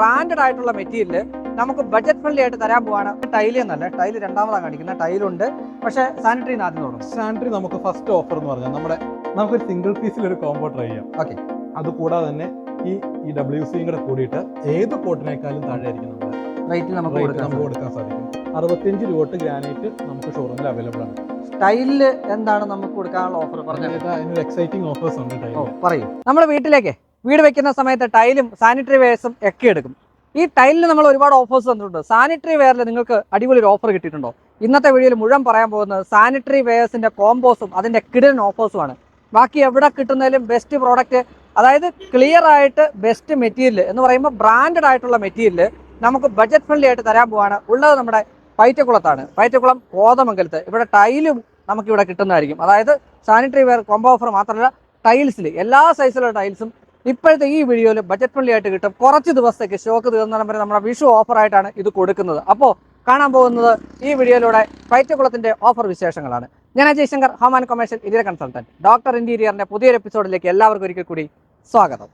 Branded ആയിട്ടുള്ള material നമുക്ക് budget friendly ആയിട്ട് തരാൻ പോവാണ്. ടൈൽ എന്നല്ല ടൈൽ രണ്ടാമതാണ് കാണിക്കുന്നത്. ടൈലുണ്ട് പക്ഷേ സാനിറ്ററി ആദ്യം തുടങ്ങും. സാനിറ്ററി നമുക്ക് ഫസ്റ്റ് ഓഫർ എന്ന് പറഞ്ഞാൽ നമ്മുടെ നമുക്കൊരു സിംഗിൾ പീസിൽ ഒരു കോംബോ ട്രൈ ചെയ്യാം. ഓക്കെ അത് കൂടാതെ തന്നെ ഈ ഈ ഡബ്ല്യു സിയും കൂടെ കൂടിയിട്ട് ഏത് കോട്ടിനേക്കാളും താഴെ ആയിരിക്കും നമ്മുടെ റേറ്റിൽ നമുക്ക് നമുക്ക് കൊടുക്കാൻ സാധിക്കും. അറുപത്തിയഞ്ച് രൂപ തൊട്ട് ഗ്രാനൈറ്റ് നമുക്ക് ഷോറൂമിൽ അവൈലബിൾ ആണ്. ടൈലിൽ എന്താണ് നമുക്ക് കൊടുക്കാനുള്ള ഓഫർ പറഞ്ഞു. അതായത് അതിനൊരു എക്സൈറ്റിംഗ് ഓഫേഴ്സ് ഉണ്ട് ടൈലിൽ പറയൂ. നമ്മുടെ വീട്ടിലേക്ക് വീട് വെക്കുന്ന സമയത്ത് ടൈലും സാനിറ്ററി വെയർസും ഒക്കെ എടുക്കും. ഈ ടൈലിന് നമ്മൾ ഒരുപാട് ഓഫേഴ്സ് തന്നിട്ടുണ്ട്. സാനിറ്ററി വെയറിൽ നിങ്ങൾക്ക് അടിപൊളി ഒരു ഓഫർ കിട്ടിയിട്ടുണ്ടോ? ഇന്നത്തെ വീഡിയോയിൽ മുഴുവൻ പറയാൻ പോകുന്നത് സാനിറ്ററി വെയർസിന്റെ കോമ്പോസും അതിന്റെ കിടൻ ഓഫേഴ്സുമാണ് ബാക്കി എവിടെ കിട്ടുന്നതിലും ബെസ്റ്റ് പ്രോഡക്റ്റ് അതായത് ക്ലിയർ ആയിട്ട് ബെസ്റ്റ് മെറ്റീരിയൽ എന്ന് പറയുമ്പോൾ ബ്രാൻഡഡ് ആയിട്ടുള്ള മെറ്റീരിയൽ നമുക്ക് ബഡ്ജറ്റ് ഫ്രണ്ട്ലി ആയിട്ട് തരാൻ പോവാണ്. ഉള്ളത് നമ്മുടെ പൈറ്റക്കുളത്താണ്. പൈറ്റക്കുളം കോതമംഗലത്ത്. ഇവിടെ ടൈലും നമുക്ക് ഇവിടെ കിട്ടുന്നതായിരിക്കും. അതായത് സാനിറ്ററി വെയർ കോംബോ ഓഫർ മാത്രമല്ല ടൈൽസിൽ എല്ലാ സൈസിലുള്ള ടൈൽസും ഇപ്പോഴത്തെ ഈ വീഡിയോയിൽ ബജറ്റ് ഫ്രണ്ട്ലി കിട്ടും. കുറച്ച് ദിവസത്തേക്ക് ഷോക്ക് തീർന്നിടം വരെ നമ്മുടെ വിഷു ഓഫറായിട്ടാണ് ഇത് കൊടുക്കുന്നത്. അപ്പോൾ കാണാൻ പോകുന്നത് ഈ വീഡിയോയിലൂടെ പൈറ്റക്കുളത്തിന്റെ ഓഫർ വിശേഷങ്ങളാണ്. ഞാൻ Ajay Shankar and commercial Indian consultant doctor ഇന്റീരിയറിന്റെ പുതിയൊരു എപ്പിസോഡിലേക്ക് എല്ലാവർക്കും ഒരിക്കൽ കൂടി സ്വാഗതം.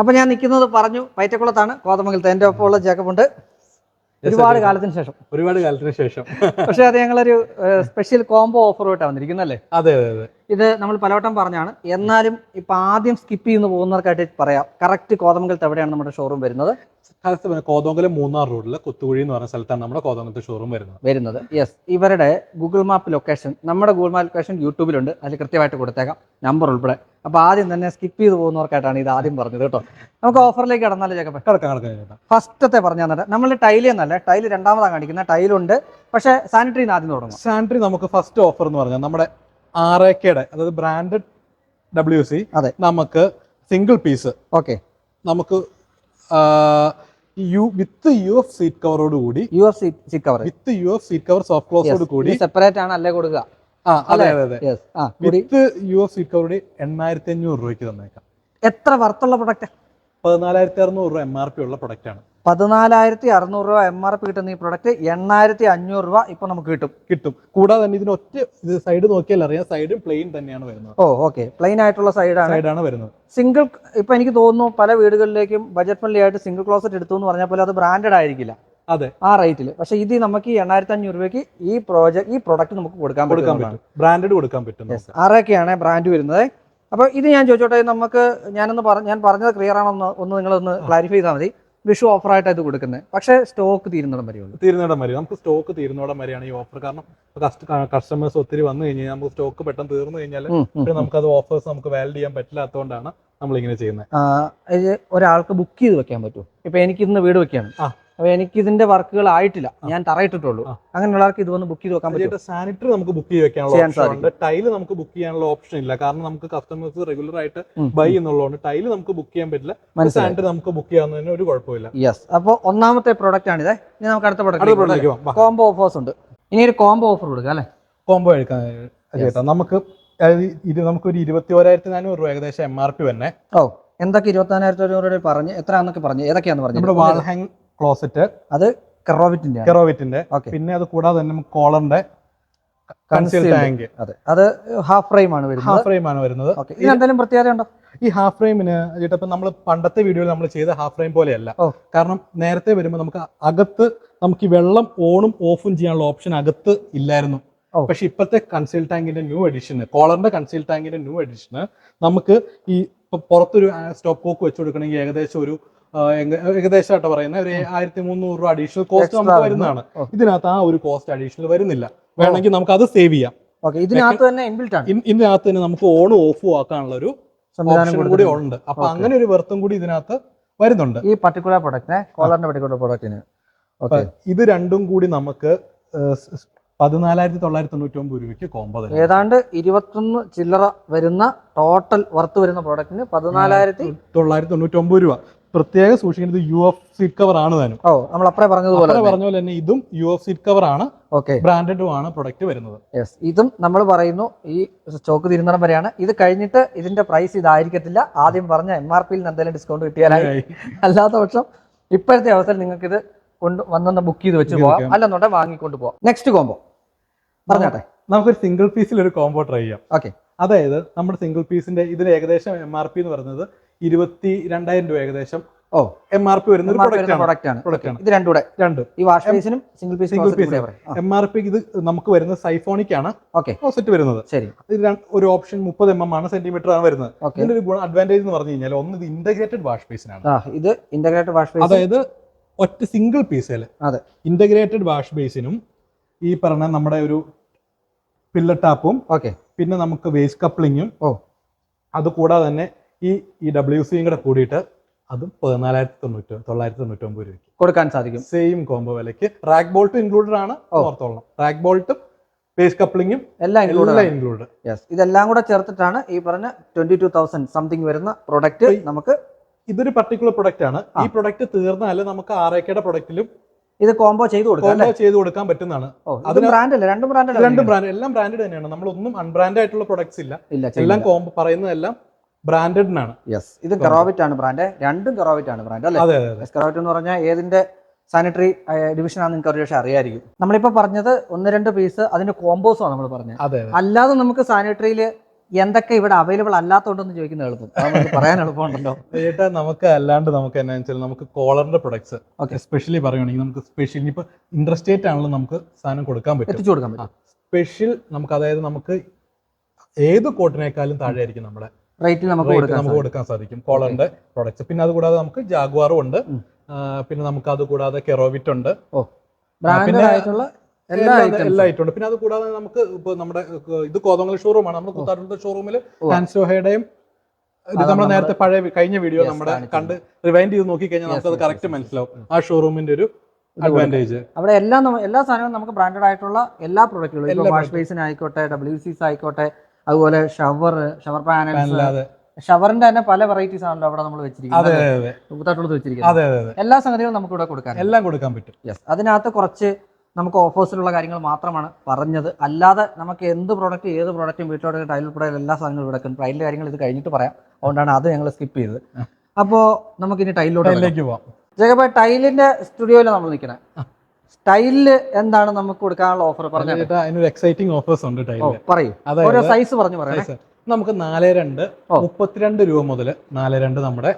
അപ്പൊ ഞാൻ നിൽക്കുന്നത് പറഞ്ഞു പൈറ്റക്കുളത്താണ്. കോതമംഗലത്ത് എന്റെ ഒപ്പമുള്ള ജേക്കബ് ഉണ്ട്. ഒരുപാട് കാലത്തിന് ശേഷം. ഒരുപാട് കാലത്തിന് ശേഷം. പക്ഷെ അത് ഞങ്ങളൊരു സ്പെഷ്യൽ കോംബോ ഓഫറുമായിട്ടാണ് വന്നിരിക്കുന്നത് അല്ലേ അതെ അതെ അതെ. ഇത് നമ്മൾ പലവട്ടം പറഞ്ഞാണ്. എന്നാലും ഇപ്പൊ ആദ്യം സ്കിപ്പ് ചെയ്യുന്ന പോകുന്നവർക്കായിട്ട് പറയാം. കറക്റ്റ് കോതമംഗലത്ത് എവിടെയാണ് നമ്മുടെ ഷോറൂം വരുന്നത്? കോതമംഗലം മൂന്നാർ റോഡിൽ കൊത്തുകുഴി എന്ന് പറഞ്ഞ സ്ഥലത്താണ് നമ്മുടെ കോതമംഗലത്തെ ഷോറൂം വരുന്നത്. വരുന്നത്. യെസ് ഇവരുടെ ഗൂഗിൾ മാപ്പ് ലൊക്കേഷൻ നമ്മുടെ ഗൂഗിൾ മാപ്പ് ലൊക്കേഷൻ യൂട്യൂബിലുണ്ട്. അതിൽ കൃത്യമായിട്ട് കൊടുത്തേക്കാം. നമ്പർ ഉൾപ്പെടെ. അപ്പൊ ആദ്യം തന്നെ സ്കിപ്പ് ചെയ്ത് പോകുന്നവർക്കായിട്ടാണ് ഇത് ആദ്യം പറഞ്ഞത് കേട്ടോ. നമുക്ക് ഓഫറിലേക്ക് കടന്നാലേ ചേക്കപ്പേ കിടക്കാം കിടക്കാം ചേട്ടാ ഫസ്റ്റത്തെ പറഞ്ഞു തന്നെ നമ്മൾ ടൈൽ എന്നല്ല ടൈൽ രണ്ടാമതാണ് കാണിക്കുന്നത്. ടൈലുണ്ട് പക്ഷേ സാനിറ്ററി ആദ്യം തുടങ്ങും സാനിറ്ററി നമുക്ക് ഫസ്റ്റ് ഓഫർ എന്ന് പറഞ്ഞാൽ നമ്മുടെ ആർ എ കെയുടെ അതായത് ബ്രാൻഡഡ് ഡബ്ല്യു സി അതെ. നമുക്ക് സിംഗിൾ പീസ് ഓക്കെ നമുക്ക് U with U F seat കവറോട് കൂടി U F seat cover with U F seat cover soft ക്ലോസോട് കൂടി സെപ്പറേറ്റ് ആണ് അല്ലേ കൊടുക്കുക. അതെ അതെ യെസ് ആ കൂടി. വിത്ത് യു എഫ് സീറ്റ് എണ്ണായിരത്തി അഞ്ഞൂറ് രൂപയ്ക്ക് തന്നേക്കാം. എത്ര വർത്തുള്ള പ്രൊഡക്റ്റ് പതിനാലായിരത്തി അറുന്നൂറ് രൂപ എം ആർ പി ഉള്ള പ്രൊഡക്റ്റ് ആണ്. പതിനാലായിരത്തി അറുന്നൂറ് രൂപ എം ആർ പി കിട്ടുന്ന ഈ പ്രൊഡക്റ്റ് എണ്ണായിരത്തി അഞ്ഞൂറ് രൂപ ഇപ്പൊ നമുക്ക് കിട്ടും. കിട്ടും. കൂടാതെ തന്നെ ഇതിന് ഒറ്റ ഇത് സൈഡ് നോക്കിയാൽ അറിയാം സൈഡ് പ്ലെയിൻ തന്നെയാണ് വരുന്നത്. ഓ ഓക്കെ പ്ലെയിൻ ആയിട്ടുള്ള സൈഡാണ് സൈഡാണ് വരുന്നത്. സിംഗിൾ ഇപ്പൊ എനിക്ക് തോന്നുന്നു പല വീടുകളിലേക്കും ബജറ്റ് ഫ്രണ്ട്ലി ആയിട്ട് സിംഗിൾ ക്ലോസറ്റ് എടുത്തു എന്ന് പറഞ്ഞാൽ പോലെ അത് ബ്രാൻഡഡ് ആയിരിക്കില്ല. അതെ. ആ റേറ്റിൽ പക്ഷെ ഇത് നമുക്ക് ഈ എണ്ണായിരത്തി അഞ്ഞൂറ് രൂപയ്ക്ക് ഈ പ്രോജക്ട് ഈ പ്രോഡക്റ്റ് നമുക്ക് കൊടുക്കാൻ കൊടുക്കാൻ പറ്റും. ബ്രാൻഡ് ബ്രാൻഡഡ് കൊടുക്കാൻ പറ്റും. ആറൊക്കെയാണ് ബ്രാൻഡ് വരുന്നത്? അപ്പൊ ഇത് ഞാൻ ചോദിച്ചോട്ടെ നമുക്ക് ഞാനൊന്ന് പറഞ്ഞ ഞാൻ പറഞ്ഞത് ക്ലിയർ ആണെന്ന് ഒന്ന് നിങ്ങൾ ഒന്ന് ക്ലാരിഫൈ ചെയ്താൽ മതി. വിഷു ഓഫർ ആയിട്ട് ഇത് കൊടുക്കുന്നത്. പക്ഷേ സ്റ്റോക്ക് തീരുന്നിടം വരെയുള്ളൂ തീരുന്നിടം വരെ. നമുക്ക് സ്റ്റോക്ക് തീരുന്നിടം വരെയാണ് ഈ ഓഫർ കാരണം കസ്റ്റമേഴ്സ് ഒത്തിരി വന്നു കഴിഞ്ഞാൽ നമുക്ക് സ്റ്റോക്ക് പെട്ടെന്ന് തീർന്നു കഴിഞ്ഞാൽ നമുക്ക് അത് ഓഫേഴ്സ് നമുക്ക് വാലിഡ് ചെയ്യാൻ പറ്റില്ലാത്തതുകൊണ്ടാണ് നമ്മൾ ഇങ്ങനെ ചെയ്യുന്നത് ഒരാൾക്ക് ബുക്ക് ചെയ്ത് വെക്കാൻ പറ്റും ഇപ്പൊ എനിക്ക് ഇന്ന് വീട് വെക്കുകയാണ് അപ്പൊ എനിക്ക് ഇതിന്റെ വർക്കുകൾ ആയിട്ടില്ല. ഞാൻ തറയിട്ടിട്ടുള്ളൂ. അങ്ങനെയുള്ളവർക്ക് ഇത് വന്ന് ബുക്ക് ചെയ്ത് വെക്കാൻ പറ്റും സാനിറ്ററി നമുക്ക് ബുക്ക് ചെയ്ത് വെക്കാനുള്ള ടൈൽ നമുക്ക് ബുക്ക് ചെയ്യാനുള്ള ഓപ്ഷൻ ഇല്ല. കാരണം നമുക്ക് കസ്റ്റമേഴ്സ് റെഗുലർ ആയിട്ട് ബൈ എന്നുള്ളതുകൊണ്ട് ടൈൽ നമുക്ക് ബുക്ക് ചെയ്യാൻ പറ്റില്ല. സാനിറ്ററി നമുക്ക് ബുക്ക് ചെയ്യാവുന്നതിന് ഒരു കുഴപ്പമില്ല. യെസ് അപ്പോൾ ഒന്നാമത്തെ പ്രോഡക്റ്റ് ആണിത്. ഇനി നമുക്ക് അടുത്ത പ്രോഡക്റ്റ് കോംബോ ഓഫേഴ്സ് ഉണ്ട്. ഇനി ഒരു കോംബോ ഓഫർ കൊടുക്കുക അല്ലേ? കോംബോ എടുക്കാൻ ചേട്ടാ. നമുക്ക് ഇത് നമുക്കൊരു ഇരുപത്തി ഓരായിരത്തി നാനൂറ് രൂപ ഏകദേശം എം ആർ പി തന്നെ ഓ എന്തൊക്കെ ഇരുപത്തിനായിരത്തി അഞ്ഞൂറ് രൂപ പറഞ്ഞ് എത്രയാന്നൊക്കെ പറഞ്ഞു ഏതൊക്കെയാന്ന് പറഞ്ഞു വാൾ ഹാങ് ക്ലോസറ്റ് അത് കെറോവിറ്റിന്റെ. കെറോവിറ്റിന്റെ പിന്നെ അത് കൂടാതെ തന്നെ നമുക്ക് കോളറിന്റെ. ടാങ്ക് അതെ. അത് ഹാഫ് ഫ്രെയിം ആണ് വരുന്നത്. ഹാഫ് ഫ്രെയിം ആണ് വരുന്നത്. ഇതിന് എന്തെങ്കിലും പ്രത്യേകത ഉണ്ടോ? ഈ ഹാഫ് ഫ്രെയിമിന് ചേട്ടാ നമ്മൾ പണ്ടത്തെ വീഡിയോയിൽ നമ്മൾ ചെയ്ത ഹാഫ് ഫ്രെയിം പോലെയല്ല. കാരണം നേരത്തെ വരുമ്പോൾ നമുക്ക് അകത്ത് നമുക്ക് ഈ വെള്ളം ഓണും ഓഫും ചെയ്യാനുള്ള ഓപ്ഷൻ അകത്ത് ഇല്ലായിരുന്നു. പക്ഷെ ഇപ്പോഴത്തെ കൺസീൽ ടാങ്കിന്റെ ന്യൂ എഡിഷന് കോളറിന്റെ കൺസീൽ ടാങ്കിന്റെ ന്യൂ എഡിഷന് നമുക്ക് ഈ പുറത്തൊരു സ്റ്റോപ്പ് കോക്ക് വെച്ച് കൊടുക്കണമെങ്കിൽ ഏകദേശം ഒരു ആ, ഏക- ഏകദേശം ആയിട്ട് പറയുന്ന. ഒരു ആയിരത്തി മുന്നൂറ് രൂപ അഡീഷണൽ കോസ്റ്റ് നമുക്ക് വരുന്നു. വരുന്നതാണ്. ഇതിനകത്ത് ആ ഒരു കോസ്റ്റ് അഡീഷണൽ വരുന്നില്ല. വേണമെങ്കിൽ നമുക്ക് അത് സേവ് ചെയ്യാം ഇതിനകത്ത് തന്നെ ഇതിനകത്ത് തന്നെ നമുക്ക് ഓൺ ഓഫ് ആക്കാനുള്ള ഒരു സംവിധാനം ഓപ്ഷൻ കൂടി. ഉണ്ട്. അപ്പൊ അങ്ങനെ ഒരു വെർത്തും കൂടി ഇതിനകത്ത് വരുന്നുണ്ട്. ഈ പർട്ടിക്കുലർ പ്രൊഡക്റ്റിന് കോളറിന്റെ പർട്ടിക്കുലർ പ്രൊഡക്റ്റിന് ഇത് രണ്ടും കൂടി നമുക്ക് പതിനാലായിരത്തി തൊള്ളായിരത്തി തൊണ്ണൂറ്റി ഒമ്പത് രൂപയ്ക്ക് കോമ്പോ ഏതാണ്ട് ഇരുപത്തൊന്ന് ചില്ലറ വരുന്ന ടോട്ടൽ വർത്ത് വരുന്ന പ്രോഡക്റ്റിന് പതിനാലായിരത്തി തൊള്ളായിരത്തി തൊണ്ണൂറ്റി ഒമ്പത് രൂപ. പ്രത്യേകം സൂക്ഷിക്കുന്നത് യു എഫ് സീറ്റ് കവർ ആണ് തന്നെ ഓ നമ്മൾ അപ്പറേ പറഞ്ഞതുപോലെ പറഞ്ഞ പോലെ തന്നെ ഇതും യു എഫ് സീറ്റ് കവർ ആണ്. ഓക്കെ. ബ്രാൻഡഡും ആണ് പ്രൊഡക്റ്റ് വരുന്നത്. യെസ് ഇതും നമ്മൾ പറയുന്നു ഈ സ്റ്റോക്ക് തീരുന്നിടം വരെയാണ്. ഇത് കഴിഞ്ഞിട്ട് ഇതിന്റെ പ്രൈസ് ഇതായിരിക്കത്തില്ല. ആദ്യം പറഞ്ഞ എം ആർ പിയിൽ നിന്ന് എന്തെങ്കിലും ഡിസ്കൗണ്ട് കിട്ടിയാലായി. അല്ലാത്ത പക്ഷം ഇപ്പോഴത്തെ അവസരം നിങ്ങൾക്ക് ഇത് കൊണ്ട് വന്നൊന്ന് ബുക്ക് ചെയ്ത് വെച്ച് പോവാം. അല്ലെന്നുണ്ടെ വാങ്ങിക്കൊണ്ട് പോവാം. നെക്സ്റ്റ് കോംബോ പറഞ്ഞാട്ടെ. നമുക്കൊരു സിംഗിൾ പീസിൽ ഒരു കോംബോ ട്രൈ ചെയ്യാം. ഓക്കെ അതായത് നമ്മുടെ സിംഗിൾ പീസിന്റെ ഇതിന് ഏകദേശം എം ആർ പി എന്ന് പറയുന്നത് ഇരുപത്തി രണ്ടായിരം രൂപ ഏകദേശം ഓ. എം ആർ പി വരുന്ന പ്രൊഡക്റ്റ് ആണ്. ഇത് രണ്ടും രണ്ട്. ഈ wash single piece. M R P ഇത് നമുക്ക് വരുന്നത് സൈഫോണിക് ആണ്. ഓക്കെ വരുന്നത്. ശരി. ഇത് ഒരു ഓപ്ഷൻ മുപ്പത് എം എം ആണ് സെന്റിമീറ്റർ ആണ് വരുന്നത്. ഇതിന്റെ ഒരു ഗുണം അഡ്വാന്റേജ് എന്ന് പറഞ്ഞു കഴിഞ്ഞാൽ ഒന്ന് ഇത് ഇന്റഗ്രേറ്റഡ് വാഷ് ബേസിനാണ് ആ ഇത് ഇന്റഗ്രേറ്റഡ് വാഷ് ബേസ് അതായത് ഒറ്റ സിംഗിൾ പീസിൽ അതെ. ഇന്റഗ്രേറ്റഡ് വാഷ് ബേസിനും ഈ പറഞ്ഞ നമ്മുടെ ഒരു പില്ലർ ടാപ്പും ഓക്കെ പിന്നെ നമുക്ക് വേസ്റ്റ് കപ്ലിങ്ങും ഓ. അത് കൂടാതെ തന്നെ ഈ ഈ ഡബ്ല്യു സിയും കൂടെ കൂടിയിട്ട് അതും പതിനാലായിരത്തി തൊണ്ണൂറ്റി തൊള്ളായിരത്തി തൊണ്ണൂറ്റി ഒമ്പത് രൂപയ്ക്ക്. കൊടുക്കാൻ സാധിക്കും. സെയിം കോംബോ വിലയ്ക്ക്. റാക്ക് ബോൾട്ടും ഇൻക്ലൂഡഡ് ആണ്. ഓർത്തോളം ഓർത്തോളണം. റാക്ക് ബോൾട്ടും പേസ് കപ്ലിങ്ങും എല്ലാം ഇൻക്ലൂഡ് ഇൻക്ലൂഡ് യെസ് ഇതെല്ലാം കൂടെ ചേർത്തിട്ടാണ് ഈ പറഞ്ഞ ട്വന്റി ടു തൗസൻഡ് സംതിങ് വരുന്ന പ്രൊഡക്റ്റ് നമുക്ക് ഇതൊരു പർട്ടിക്കുലർ പ്രൊഡക്റ്റ് ആണ്. ഈ പ്രൊഡക്റ്റ് തീർന്നാൽ നമുക്ക് ആറേക്കയുടെ പ്രൊഡക്റ്റിലും ഇത് കോംബോ ചെയ്ത് കൊടുക്കാം ചെയ്തു കൊടുക്കാൻ പറ്റുന്നതാണ്. ബ്രാൻഡ് അല്ല? രണ്ടും ബ്രാൻഡ് രണ്ടും ബ്രാൻഡ് എല്ലാം ബ്രാൻഡഡ് തന്നെയാണ്. നമ്മളൊന്നും അൺബ്രാൻഡ് ആയിട്ടുള്ള പ്രൊഡക്ട്സ് ഇല്ല. ഇല്ല എല്ലാം കോംബോ പറയുന്നതെല്ലാം ബ്രാൻഡഡിനാണ്. യെസ് ഇത് കെറോവിറ്റ് ആണ് ബ്രാൻഡ്. രണ്ടും കെറോവിറ്റ് ആണ് ബ്രാൻഡ് അല്ലേ? കെറോവിറ്റ് എന്ന് പറഞ്ഞാൽ ഏതിന്റെ സാനിറ്ററി ഡിവിഷൻ ആണ് നിങ്ങൾക്ക് ഒരു പക്ഷേ അറിയായിരിക്കും. നമ്മളിപ്പോൾ പറഞ്ഞത് ഒന്ന് രണ്ട് പീസ് അതിന്റെ കോമ്പോസ് ആണ് നമ്മൾ പറഞ്ഞത്. അല്ലാതെ നമുക്ക് സാനിറ്ററിയിൽ എന്തൊക്കെ ഇവിടെ അവൈലബിൾ അല്ലാത്തതുകൊണ്ടെന്ന് ചോദിക്കുന്നത് എളുപ്പം. പറയാൻ എളുപ്പമുണ്ടല്ലോ. ചേട്ടാ നമുക്ക് അല്ലാണ്ട് നമുക്ക് എന്നാ വെച്ചാൽ നമുക്ക് കോളറിന്റെ പ്രൊഡക്ട്സ് ഓക്കെ സ്പെഷ്യലി പറയുകയാണെങ്കിൽ നമുക്ക് സ്പെഷ്യൽ ഇപ്പൊ ഇൻട്രസ്റ്റേറ്റ് ആണല്ലോ നമുക്ക് സാധനം കൊടുക്കാൻ പറ്റും. എത്തിച്ചു കൊടുക്കാൻ പറ്റും. സ്പെഷ്യൽ നമുക്ക് അതായത് നമുക്ക് ഏത് കോട്ടിനേക്കാളും താഴെ ആയിരിക്കും നമ്മുടെ റേറ്റിൽ നമുക്ക് കൊടുക്കാൻ നമുക്ക്. കൊടുക്കാൻ സാധിക്കും. കോളറിന്റെ പ്രൊഡക്ട്സ് പിന്നെ അത് കൂടാതെ നമുക്ക് ജാഗ്വാറും ഉണ്ട്. പിന്നെ നമുക്ക് അത് കൂടാതെ കെറോവിറ്റ് ഉണ്ട്. ബ്രാൻഡഡ് പിന്നെ ആയിട്ടുള്ള എല്ലാ ഐറ്റം ഉണ്ട്. പിന്നെ അത് കൂടാതെ നമുക്ക് ഇപ്പൊ നമ്മുടെ ഇത് കോതമംഗൽ ഷോറൂമാണ് നമ്മുടെ കുത്താട്ടുള്ള ഷോറൂമിൽ ഉവ്വ. ഹാൻസോഹയുടെയും ഇത് നമ്മൾ നേരത്തെ പഴയ കഴിഞ്ഞ വീഡിയോ നമ്മുടെ കണ്ട് റിവൈൻഡ് ചെയ്ത് നോക്കി കഴിഞ്ഞാൽ നമുക്ക് അത് കറക്റ്റ്. മനസ്സിലാവും. ആ ഷോറൂമിന്റെ ഒരു. അഡ്വാന്റേജ് അവിടെ എല്ലാ എല്ലാ സാധനവും നമുക്ക് ബ്രാൻഡഡ് ആയിട്ടുള്ള എല്ലാ പ്രൊഡക്റ്റുകളും വാഷ് ആയിക്കോട്ടെ ഡബ്ല്യു സിസ് ആയിക്കോട്ടെ അതുപോലെ ഷവർ ഷവർ പാനൽസ് ഷവറിന്റെ തന്നെ പല വെറൈറ്റീസ് ആണല്ലോ അവിടെ നമ്മൾ വെച്ചിരിക്കുന്നത്. വെച്ചിരിക്കുന്നത്. എല്ലാ സംഗതികളും നമുക്ക് ഇവിടെ കൊടുക്കാം എല്ലാം കൊടുക്കാൻ പറ്റും. യെസ് അതിനകത്ത് കുറച്ച് നമുക്ക് ഓഫേഴ്സിലുള്ള കാര്യങ്ങൾ മാത്രമാണ് പറഞ്ഞത്. അല്ലാതെ നമുക്ക് എന്ത് പ്രോഡക്റ്റ് ഏത് പ്രോഡക്റ്റും വീട്ടിലോട്ട് ടൈൽ ഉൾപ്പെടെ എല്ലാ സാധനങ്ങളും ഇവിടെ ടൈലിന്റെ കാര്യങ്ങൾ ഇത് കഴിഞ്ഞിട്ട് പറയാം. അതുകൊണ്ടാണ് അത് ഞങ്ങൾ സ്കിപ്പ് ചെയ്തത്. അപ്പോ നമുക്ക് ഇനി ടൈലിലോട്ട് പോവാം. ജഗബ ടൈലിന്റെ സ്റ്റുഡിയോയിലാണ് നമ്മൾ നിൽക്കുന്നത് ടൈലിൽ എന്താണ് നമുക്ക് കൊടുക്കാനുള്ള ഓഫർ പറഞ്ഞു ചേട്ടാ അതിനൊരു എക്സൈറ്റിംഗ് ഓഫേഴ്സ് ഉണ്ട് പറയൂ. ഓരോ സൈസ് പറഞ്ഞു പറയാം നമുക്ക് നാല് രണ്ട്. മുപ്പത്തിരണ്ട് രൂപ മുതൽ നാല് രണ്ട് നമ്മുടെ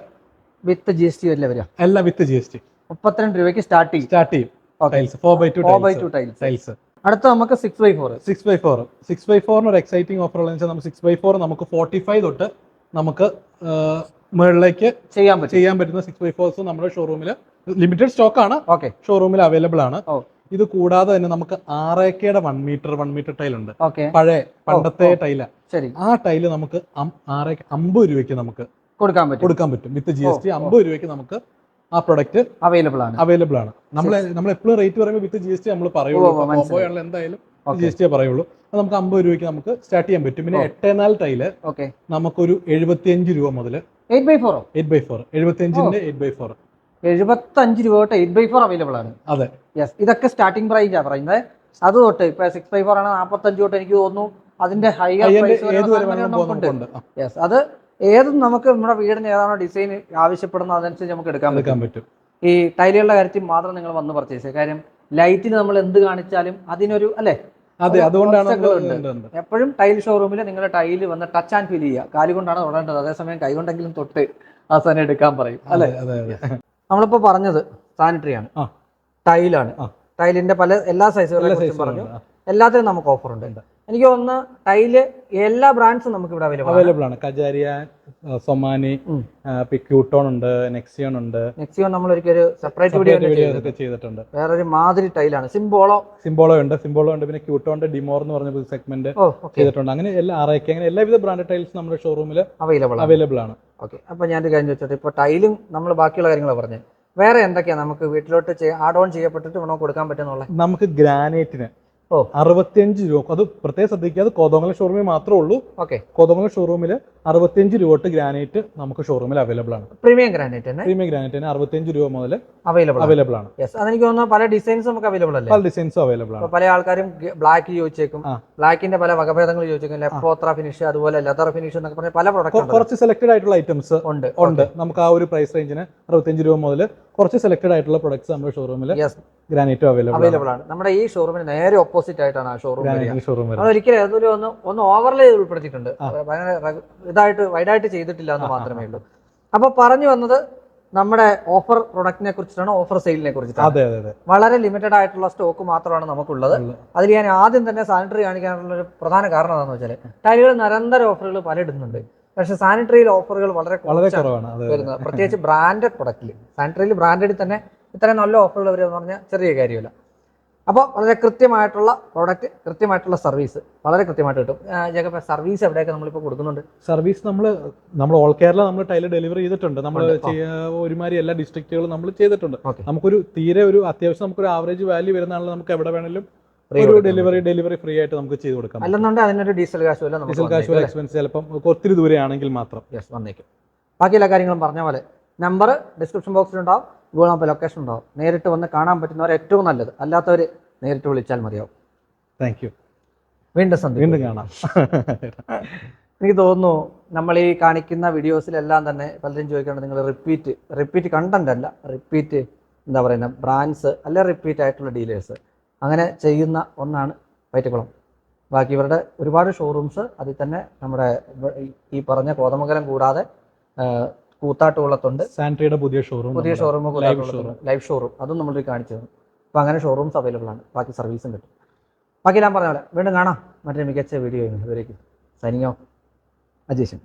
വിത്ത് ജി എസ് ടി വരില്ല വരിക? എല്ലാം വിത്ത് ജി എസ് ടി മുപ്പത്തിരണ്ട് രൂപയ്ക്ക് സ്റ്റാർട്ട് ചെയ്യും. സ്റ്റാർട്ട് ചെയ്യും. Tiles four by two four by two tiles tiles അടുത്ത നമുക്ക് six by four six by four six by ഫോറിന് ഒരു എക്സൈറ്റിംഗ് ഓഫർ ഉള്ളതെന്ന് വെച്ചാൽ നമുക്ക് സിക്സ് ബൈ ഫോർ നമുക്ക് ഫോർട്ടി ഫൈവ് തൊട്ട് നമുക്ക് മുകളിലേക്ക് ചെയ്യാൻ പറ്റും. ചെയ്യാൻ പറ്റുന്ന സിക്സ് ബൈ ഫോർസ് നമ്മുടെ ഷോറൂമിൽ ലിമിറ്റഡ് സ്റ്റോക്ക് ആണ്. ഓക്കെ ഷോറൂമിൽ അവൈലബിൾ ആണ്. ഇത് കൂടാതെ തന്നെ നമുക്ക് ആറേക്കയുടെ one meter one meter tile ഉണ്ട്. പഴയ പണ്ടത്തെ ടൈല ശരി. ആ ടൈൽ നമുക്ക് അം- ആറേ അമ്പത് രൂപയ്ക്ക് നമുക്ക് കൊടുക്കാൻ പറ്റും. കൊടുക്കാൻ പറ്റും. With G S T. അമ്പത് രൂപയ്ക്ക് നമുക്ക് ആ പ്രൊഡക്റ്റ് അവൈലബിൾ ആണ്. അവൈലബിൾ ആണ്. നമ്മൾ നമ്മൾ എപ്പോഴും റേറ്റ് പറയുമ്പോൾ വിത്ത് ജി എസ് ടി നമ്മൾ പറയുള്ളൂ. എന്തായാലും ജി എസ് ടി പറയുള്ളൂ. അത് നമുക്ക് അമ്പത് രൂപയ്ക്ക് നമുക്ക് സ്റ്റാർട്ട് ചെയ്യാൻ പറ്റും. പിന്നെ എട്ടേനാൽ എട്ടേ ടൈൽ ഓക്കെ നമുക്കൊരു എഴുപത്തിയഞ്ച് രൂപ മുതൽ eight by four eight by four എഴുപത്തിയഞ്ചിന്റെ eight by four എഴുപത്തഞ്ച് രൂപ തൊട്ട് എയ്റ്റ് ബൈ ഫോർ അവൈലബിൾ ആണ്. അതെ. യെസ് ഇതൊക്കെ സ്റ്റാർട്ടിംഗ് പ്രൈസ് ആണ് പറയുന്നത് അത് തൊട്ട് ഇപ്പൊ സിക്സ് ബൈ ഫോർ ആണ് നാൽപ്പത്തഞ്ച് തൊട്ട് എനിക്ക് തോന്നുന്നു. അതിന്റെ ഹൈ യെസ് അത് ഏതും നമുക്ക് നമ്മുടെ വീടിന് ഏതാണോ ഡിസൈൻ ആവശ്യപ്പെടുന്നത് അതനുസരിച്ച് നമുക്ക് എടുക്കാൻ എടുക്കാൻ പറ്റും. ഈ ടൈലുകളുടെ കാര്യത്തിൽ മാത്രം നിങ്ങൾ വന്ന് പർച്ചേസ് ചെയ്യുക. കാര്യം ലൈറ്റിന് നമ്മൾ എന്ത് കാണിച്ചാലും അതിനൊരു അല്ലേ? അതെ അതുകൊണ്ടാണ്. എപ്പോഴും ടൈൽ ഷോറൂമിൽ നിങ്ങളുടെ ടൈൽ വന്ന് ടച്ച് ആൻഡ് ഫീൽ ചെയ്യുക. കാലുകൊണ്ടാണ് തൊടേണ്ടത്. അതേസമയം കൈ കൊണ്ടെങ്കിലും തൊട്ട് ആ സാധനം എടുക്കാൻ പറയും. അല്ലെ? നമ്മളിപ്പോ പറഞ്ഞത് സാനിറ്ററി ആണ്. ടൈലാണ് ടൈലിന്റെ പല എല്ലാ സൈസുകളെ പറഞ്ഞു. എല്ലാത്തിനും നമുക്ക് ഓഫർ ഉണ്ട്. ഉണ്ട്. എനിക്ക് തോന്നുന്നു ടൈൽ എല്ലാ ബ്രാൻഡ്സും നമുക്ക് ഇവിടെ അവൈലബിൾ അവൈലബിൾ ആണ്. കജാരിയ സൊമാനി. ക്യൂട്ടോൺ ഉണ്ട് നെക്സിയോൺ ഉണ്ട്. നെക്സിയോൺ നമ്മൾ ഒരിക്കൽ ഒരു സെപ്പറേറ്റ് വീഡിയോ ചെയ്തിട്ടുണ്ട്. വേറെ ഒരു മാതിരി ടൈലാണ് സിംബോളോ സിംബോളോ ഉണ്ട്. സിംബോളോ ഉണ്ട്. പിന്നെ ക്യൂട്ടോണ്ട് ഡിമോർ എന്ന് പറഞ്ഞ സെഗ്മെന്റ് ചെയ്തിട്ടുണ്ട്. അങ്ങനെ എല്ലാ ആറേക്ക് അങ്ങനെ എല്ലാവിധ ബ്രാൻഡ് ടൈൽസ് നമ്മുടെ ഷോറൂമിൽ അവൈലബിൾ അവൈലബിൾ ആണ്. ഓക്കെ അപ്പൊ ഞാൻ കാര്യം ചോദിച്ചോട്ടെ? ഇപ്പൊ ടൈലും നമ്മൾ ബാക്കിയുള്ള കാര്യങ്ങളാണ് പറഞ്ഞത് വേറെ എന്തൊക്കെയാണ് നമുക്ക് വീട്ടിലോട്ട് ആഡ് ഓൺ ചെയ്യപ്പെട്ടിട്ട് വേണോ കൊടുക്കാൻ പറ്റുന്നുള്ള നമുക്ക് ഗ്രാനൈറ്റിന്. അറുപത്തിയഞ്ച് രൂപ. അത് പ്രത്യേകം ശ്രദ്ധിക്കുക. അത് കോതമംഗലം ഷോറൂമിൽ മാത്രമേ ഉള്ളൂ. ഓക്കെ. കോതമംഗലം ഷോറൂമിൽ അറുപത്തിയഞ്ച് രൂപ തൊട്ട് ഗ്രാനൈറ്റ് നമുക്ക് ഷോറൂമിൽ അവൈലബിൾ ആണ്. പ്രീമിയം ഗ്രാനൈറ്റ് തന്നെ? പ്രീമിയം ഗ്രാനൈറ്റിന് അറുപത്തിയഞ്ച് രൂപ മുതൽ അവൈലബിൾ അവൈലബിൾ ആണ്. യെസ് അതെനിക്ക് തോന്നുന്നു പല ഡിസൈൻസ് നമുക്ക് അവൈലബിൾ അല്ലേ? പല ഡിസൈൻസ് അവൈലബിൾ ആണ്. പല ആൾക്കാരും ബ്ലാക്ക് ചോദിച്ചേക്കും. ബ്ലാക്കിന്റെ പല വകഭേദങ്ങൾ ചോദിച്ചേക്കും ലെപ്പോത്ര ഫിനിഷ് അതുപോലെ ലെതർ ഫിനിഷ് എന്നൊക്കെ പറഞ്ഞ പല പ്രോഡക്റ്റ് കുറച്ച് സെലക്ടഡ് ആയിട്ടുള്ള ഐറ്റംസ് ഉണ്ട്. ഉണ്ട്. നമുക്ക് ആ ഒരു പ്രൈസ് റേഞ്ചിന് അറുപത്തിയഞ്ച് രൂപ മുതൽ കുറച്ച് സെലക്ടഡ് ആയിട്ടുള്ള പ്രൊഡക്ട്സ് നമ്മുടെ ഷോറൂമിൽ യെസ് ഗ്രാനൈറ്റ് അവൈലബിൾ ആണ്. അവൈലബിൾ ആണ്. നമ്മുടെ ഈ ഷോറൂമിന് നേരെ ഓപ്പോസിറ്റ് ആയിട്ടാണ് ആ ഷോറൂം ഗ്രാനൈറ്റ് ഷോറൂം ഒരിക്കലും ഒന്ന് ഒന്ന് ഓവർലേ ഉൾപ്പെടുത്തിയിട്ടുണ്ട്. ഭയങ്കര ഇതായിട്ട് വൈഡായിട്ട് ചെയ്തിട്ടില്ല എന്ന് മാത്രമേ ഉള്ളൂ. അപ്പൊ പറഞ്ഞു വന്നത് നമ്മുടെ ഓഫർ പ്രൊഡക്റ്റിനെ കുറിച്ചിട്ടാണ് ഓഫർ സെയിലിനെ കുറിച്ചിട്ടാണ്? വളരെ ലിമിറ്റഡ് ആയിട്ടുള്ള സ്റ്റോക്ക് മാത്രമാണ് നമുക്കുള്ളത്. അതിൽ ഞാൻ ആദ്യം തന്നെ സാനിറ്ററി കാണിക്കാനുള്ള ഒരു പ്രധാന കാരണം എന്താണെന്ന് വെച്ചാൽ ടൈലുകൾ നിരന്തര ഓഫറുകൾ പലയിടുന്നുണ്ട്. പക്ഷെ സാനിറ്ററിയിൽ ഓഫറുകൾ വളരെ വരുന്നത്. പ്രത്യേകിച്ച് ബ്രാൻഡഡ് പ്രൊഡക്റ്റിൽ സാനിറ്ററിയിൽ ബ്രാൻഡഡിൽ തന്നെ ഇത്രയും നല്ല ഓഫറുകൾ വരിക എന്ന് പറഞ്ഞാൽ ചെറിയ കാര്യമല്ല. അപ്പോൾ വളരെ കൃത്യമായിട്ടുള്ള പ്രോഡക്റ്റ് കൃത്യമായിട്ടുള്ള സർവീസ് വളരെ കൃത്യമായിട്ട് കിട്ടും. ജഗപ്പ സർവീസ് എവിടെയൊക്കെ നമ്മളിപ്പോൾ കൊടുക്കുന്നുണ്ട്? സർവീസ് നമ്മൾ നമ്മൾ ഓൾ കേരള നമ്മൾ ടൈലർ ഡെലിവറി ചെയ്തിട്ടുണ്ട്. നമ്മൾ. ഒരുമാതിരി എല്ലാ ഡിസ്ട്രിക്റ്റുകളും നമ്മൾ ചെയ്തിട്ടുണ്ട്. നമുക്കൊരു തീരെ ഒരു അത്യാവശ്യം നമുക്കൊരു ആവറേജ് വാല്യൂ വരുന്നതാണല്ലോ നമുക്ക് എവിടെ വേണമെങ്കിലും ഒരു ഡെലിവറി ഡെലിവറി ഫ്രീ ആയിട്ട് നമുക്ക് ചെയ്ത് കൊടുക്കാം അല്ലെന്നുണ്ടെങ്കിൽ അതിനൊരു ഡീസൽ കാശ് വല്ല ഡീസൽ കാശ് എക്സ്പെൻസ് ചിലപ്പം ഒത്തിരി ദൂരെയാണെങ്കിൽ മാത്രം. യെസ് വന്നേക്കും. ബാക്കി എല്ലാ കാര്യങ്ങളും പറഞ്ഞ പോലെ. നമ്പർ ഡിസ്ക്രിപ്ഷൻ ബോക്സിൽ ഉണ്ടാവും. ഗൂഗിൾ മാപ്പ് ലൊക്കേഷൻ ഉണ്ടാവും നേരിട്ട് വന്ന് കാണാൻ പറ്റുന്നവർ ഏറ്റവും നല്ലത്. അല്ലാത്തവർ നേരിട്ട് വിളിച്ചാൽ മതിയാവും. താങ്ക് യു വീണ്ടും സന്ദീപ് വീണ്ടും കാണാം. എനിക്ക് തോന്നുന്നു നമ്മൾ ഈ കാണിക്കുന്ന വീഡിയോസിലെല്ലാം തന്നെ പലരും ചോദിക്കുന്നത് നിങ്ങൾ റിപ്പീറ്റ് റിപ്പീറ്റ് കണ്ടന്റ് അല്ല റിപ്പീറ്റ് എന്താ പറയുന്ന ബ്രാൻഡ്സ് അല്ല റിപ്പീറ്റ് ആയിട്ടുള്ള ഡീലേഴ്സ് അങ്ങനെ ചെയ്യുന്ന ഒന്നാണ് വൈറ്റക്കുളം. ബാക്കി ഇവരുടെ ഒരുപാട് ഷോറൂംസ് അതിൽ തന്നെ നമ്മുടെ ഈ- പറഞ്ഞ കോതമംഗലം കൂടാതെ കൂത്താട്ടുകുളത്തുണ്ട് സാൻട്രിയുടെ പുതിയ ഷോറൂം പുതിയ ഷോറൂം ലൈവ് ഷോറൂം അതും നമ്മൾ കാണിച്ചു തന്നു അപ്പോൾ അങ്ങനെ ഷോറൂംസ് അവൈലബിൾ ആണ്. ബാക്കി സർവീസും കിട്ടും. ബാക്കി ഞാൻ പറഞ്ഞ പോലെ വീണ്ടും കാണാം. മറ്റൊരു മികച്ച വീഡിയോ ഇതുവരേക്കും. ഓഫ്. അജേഷൻ